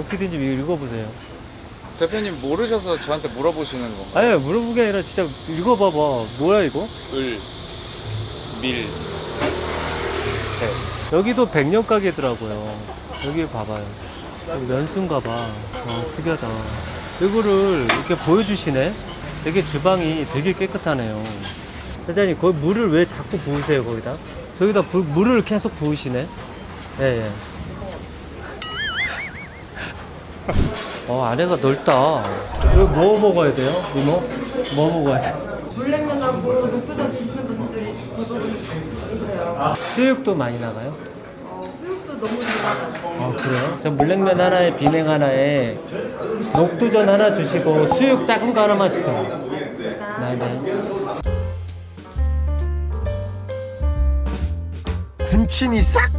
어떻게든지 읽어보세요. 대표님 모르셔서 저한테 물어보시는 건가요? 아니 물어본 게 아니라 진짜 읽어봐봐. 뭐야 이거? 을, 밀, 여기도 백년 가게더라고요. 여기 봐봐요. 여기 면수인가 봐. 어, 특이하다. 이거를 이렇게 보여주시네. 되게 주방이 되게 깨끗하네요. 사장님, 거기 물을 왜 자꾸 부으세요, 거기다? 저기다 불- 물을 계속 부으시네. 예, 예. 어, 안에가 넓다. 이거 뭐 먹어야 돼요, 이모? 뭐 먹어야 돼? 물냉면하고 녹두전 드시는 분들이 저도 있어요. 수육도 많이 나가요? 어, 수육도 너무 좋아요. 아 그래요? 저 물냉면 하나에 비냉 하나에 녹두전 하나 주시고 수육 작은 거 하나만 주세요. 네네. 군침이 싹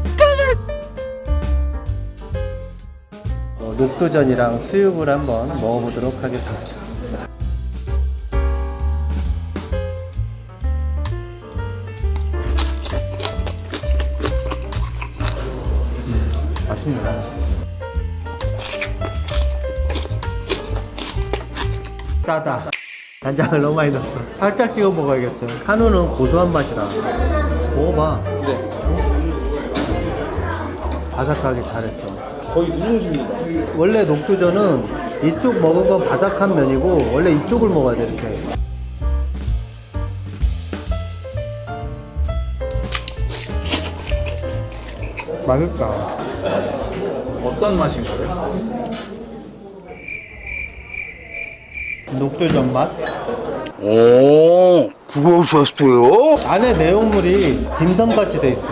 녹두전이랑 수육을 한번 먹어보도록 하겠습니다. 맛있네. 짜다. 간장을 너무 많이 넣었어. 살짝 찍어 먹어야겠어요. 한우는 고소한 맛이라. 먹어봐. 네. 바삭하게 잘했어. 거의 누룽지입니다. 원래 녹두전은 이쪽 먹은 건 바삭한 면이고 원래 이쪽을 먹어야 돼 이렇게. 맛있다. 어떤 맛인가요? 녹두전 맛. 오, 그러셨어요? 안에 내용물이 딤섬같이 돼 있어.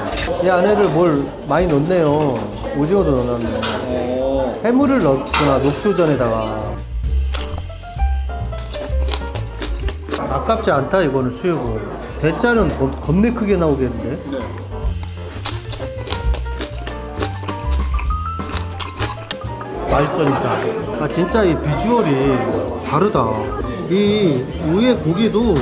이 안에를 뭘 많이 넣네요. 오징어도 넣어놨네. 해물을 넣구나 녹두전에다가. 아깝지 않다 이거는 수육은. 대짜는 겁- 겁내 크게 나오겠는데. 맛있다니까. 아 진짜 이 비주얼이 다르다. 이 위에 고기도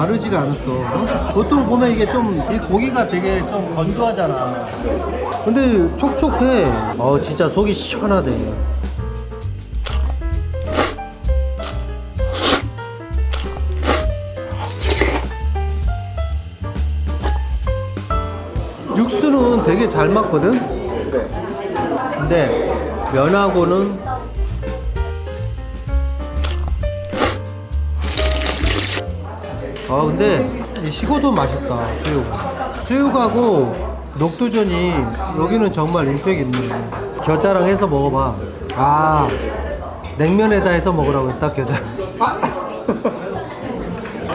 마르지가 않았어. 어? 보통 보면 이게 좀 이 고기가 되게 좀 건조하잖아. 근데 촉촉해. 어 진짜 속이 시원하대. 육수는 되게 잘 맞거든. 근데 면하고는 아 근데 이 식어도 맛있다 수육 수육하고 녹두전이 여기는 정말 임팩 있네 겨자랑 해서 먹어봐 아 냉면에다 해서 먹으라고 했다 겨자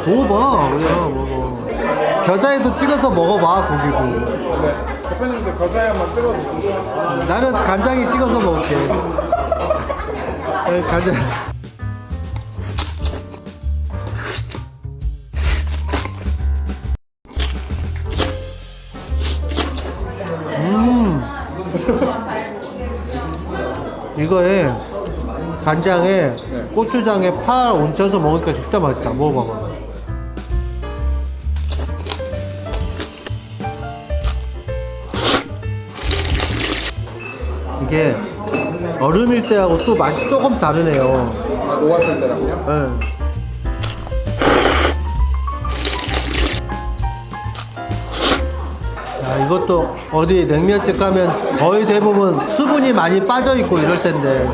먹어봐 그냥 먹어 겨자에도 찍어서 먹어봐 고기고 대표님들 거자에 한번 찍어주세요. 나는 간장에 찍어서 먹을게. 네, 간장. 이거에 간장에 고추장에 파 얹혀서 먹으니까 진짜 맛있다. 먹어봐봐. 이게 얼음일 때하고 또 맛이 조금 다르네요. 아, 녹았을 때랑요? 예. 야, 이것도 어디 냉면집 가면 거의 대부분 수분이 많이 빠져 있고 이럴 텐데.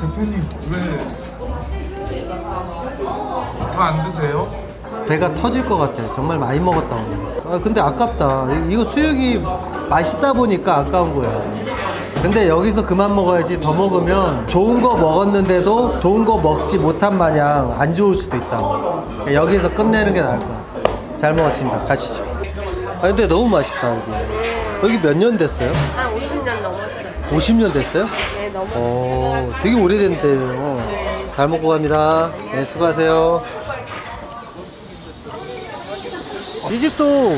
대표님 왜 다 안 드세요? 배가 터질 것 같아. 정말 많이 먹었다 오늘. 아 근데 아깝다. 이- 이거 수육이 맛있다 보니까 아까운 거야. 근데 여기서 그만 먹어야지 더 먹으면 좋은 거 먹었는데도 좋은 거 먹지 못한 마냥 안 좋을 수도 있다. 여기서 끝내는 게 나을 거야. 잘 먹었습니다. 가시죠. 아 근데 너무 맛있다 여기. 여기 몇 년 됐어요? 한 50년 넘었어요. 50년 됐어요? 네, 넘었어요. 어, 되게 오래된 데요. 잘 먹고 갑니다. 네, 수고하세요. 이 집도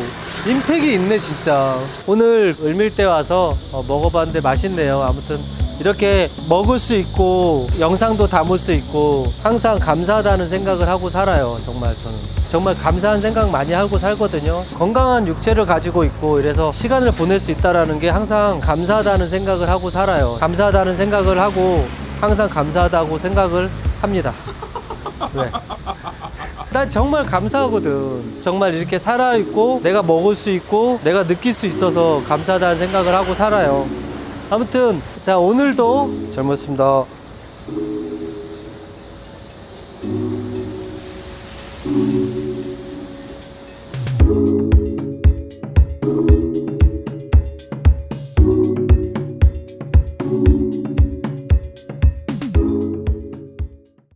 임팩이 있네, 진짜. 오늘 을밀대 와서 어, 먹어봤는데 맛있네요. 아무튼 이렇게 먹을 수 있고 영상도 담을 수 있고 항상 감사하다는 생각을 하고 살아요. 정말 저는. 정말 감사한 생각 많이 하고 살거든요. 건강한 육체를 가지고 있고 이래서 시간을 보낼 수 있다라는 게 항상 감사하다는 생각을 하고 살아요. 감사하다는 생각을 하고 항상 감사하다고 생각을 합니다. 왜? 난 정말 감사하거든. 정말 이렇게 살아있고, 내가 먹을 수 있고, 내가 느낄 수 있어서 감사하다는 생각을 하고 살아요. 아무튼 자 오늘도 잘 먹었습니다. 음.